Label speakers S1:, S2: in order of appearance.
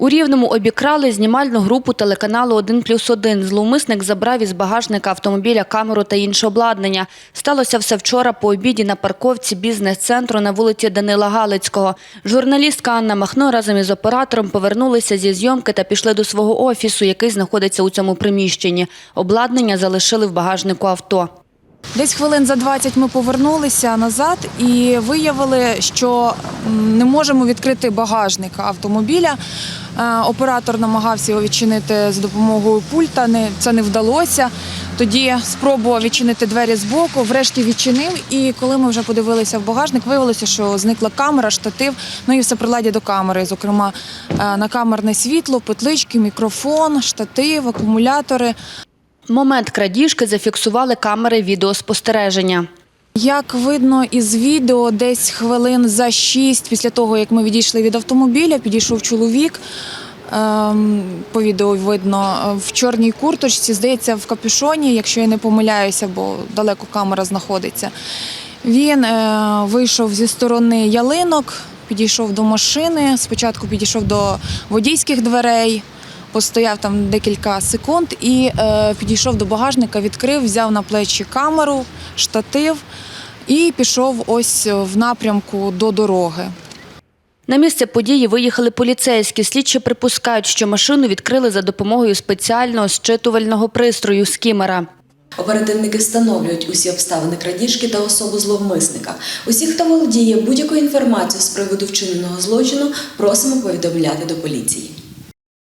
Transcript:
S1: У Рівному обікрали знімальну групу телеканалу «1 плюс 1». Зловмисник забрав із багажника автомобіля камеру та інше обладнання. Сталося все вчора по обіді на парковці бізнес-центру на вулиці Данила Галицького. Журналістка Анна Махно разом із оператором повернулися зі зйомки та пішли до свого офісу, який знаходиться у цьому приміщенні. Обладнання залишили в багажнику авто.
S2: Десь хвилин за 20 ми повернулися назад і виявили, що не можемо відкрити багажник автомобіля. Е, Оператор намагався його відчинити з допомогою пульта. Це не вдалося. Тоді спробував відчинити двері з боку, врешті відчинив. І коли ми вже подивилися в багажник, виявилося, що зникла камера, штатив, ну і все приладдя до камери. Зокрема, е, накамерне світло, петлички, мікрофон, штатив, акумулятори.
S1: Момент крадіжки зафіксували камери відеоспостереження.
S2: Як видно із відео, десь хвилин за шість після того, як ми відійшли від автомобіля, підійшов чоловік. Ем, по відео видно е, в чорній курточці, здається, в капюшоні, якщо я не помиляюся, бо далеко камера знаходиться. Він е, вийшов зі сторони ялинок, підійшов до машини. Спочатку підійшов до водійських дверей, постояв там декілька секунд і е, підійшов до багажника, відкрив, взяв на плечі камеру, штатив і пішов ось в напрямку до дороги.
S1: На місце події виїхали поліцейські. Слідчі припускають, що машину відкрили за допомогою спеціального зчитувального пристрою скімера.
S3: Оперативники встановлюють усі обставини крадіжки та особу зловмисника. Усі, хто володіє будь-якою інформацією з приводу вчиненого злочину, просимо повідомляти до поліції.